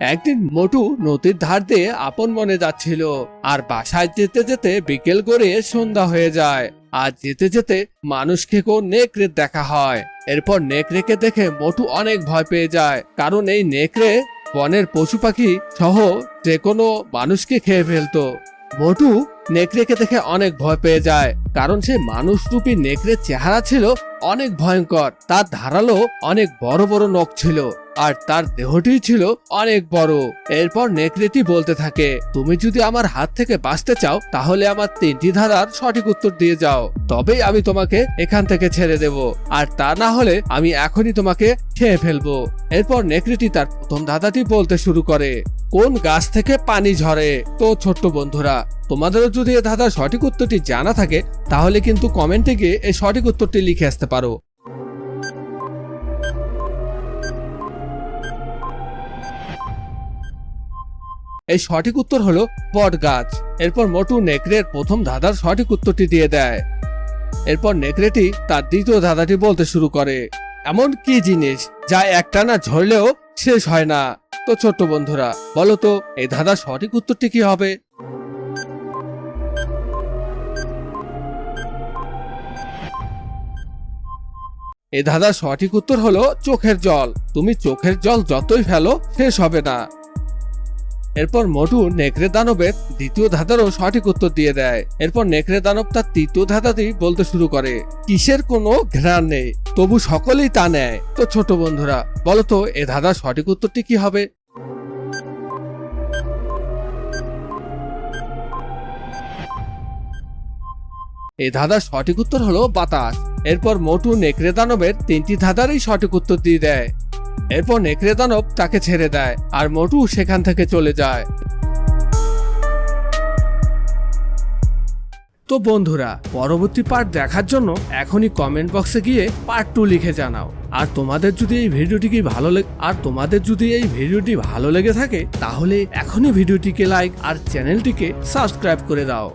একদিন মোটু নদীর ধার দিয়ে আপন মনে যাচ্ছিল। আর বাসায় যেতে যেতে বিকেল করে সন্ধ্যা হয়ে যায়। আর যেতে যেতে মানুষকে কোন নেকড়ে দেখা হয়। এরপর নেকড়েকে দেখে মোটু অনেক ভয় পেয়ে যায়। কারণ এই নেকড়ে বনের পশু পাখি সহ যে কোনো মানুষকে খেয়ে ফেলতো। মোটু নেকড়েকে দেখে অনেক ভয় পেয়ে যায়। কারণ সে মানুষরূপী নেকড়ের চেহারা ছিল অনেক ভয়ঙ্কর। তার ধারালো অনেক বড় বড় নখ ছিল। আর তার দেহটি ছিল অনেক বড়। এরপর নেকড়েটি বলতে থাকে, তুমি যদি আমার হাত থেকে বাঁচতে চাও, তাহলে আমার তিনটি ধাঁধার সঠিক উত্তর দিয়ে যাও। তবেই আমি তোমাকে এখান থেকে ছেড়ে দেব। আর তা না হলে আমি এখনই তোমাকে খেয়ে ফেলব। এরপর নেকড়েটি তার প্রথম ধাঁধাটি বলতে শুরু করে, কোন গাছ থেকে পানি ঝরে? তো ছোট্ট বন্ধুরা, তোমাদেরও যদি এ ধাঁধার সঠিক উত্তরটি জানা থাকে, তাহলে কিন্তু কমেন্টে গিয়ে এই সঠিক উত্তরটি লিখে আসতে পারো। এই সঠিক উত্তর হলো বট গাছ। এরপর মোটু নেকড়ের প্রথম ধাঁধার সঠিক উত্তরটি দিয়ে দেয়। এরপর নেকড়েটি তার দ্বিতীয় ধাঁধাটি বলতে শুরু করে। এমন কি জিনিস যা একটানা ঝরলেও শেষ হয় না? তো ছোট্ট বন্ধুরা, বলো তো, এই ধাঁধার সঠিক উত্তরটি কি হবে? এ ধাঁধার সঠিক উত্তর হলো চোখের জল। তুমি চোখের জল যতই ফেলো, শেষ হবে না। এরপর মটু নেকড়ে দানবের দ্বিতীয় ধাঁধারও সঠিক উত্তর দিয়ে দেয়। এরপর নেকড়ে দানব তার তৃতীয় ধাঁধাটি বলতে শুরু করে। কিসের কোনো ঘ্রাণ নেই, তবু সকলেই তা নেয়। তো ছোট বন্ধুরা, বলতো এ ধাঁধার সঠিক উত্তরটি কি হবে? এই ধাঁধার সঠিক উত্তর হলো বাতাস। এরপর মোটু নেকড়ে দানবের তিনটি ধাঁধারই সঠিক উত্তর দিয়ে দেয়। এরপর নেকড়ে দানব তাকে ছেড়ে দেয় আর মোটু সেখান থেকে চলে যায়। তো বন্ধুরা, পরবর্তী পার্ট দেখার জন্য এখনই কমেন্ট বক্সে গিয়ে পার্ট টু লিখে জানাও। আর তোমাদের যদি এই ভিডিওটি কি ভালো লেগে আর তোমাদের যদি এই ভিডিওটি ভালো লেগে থাকে, তাহলে এখনই ভিডিওটিকে লাইক আর চ্যানেলটিকে সাবস্ক্রাইব করে দাও।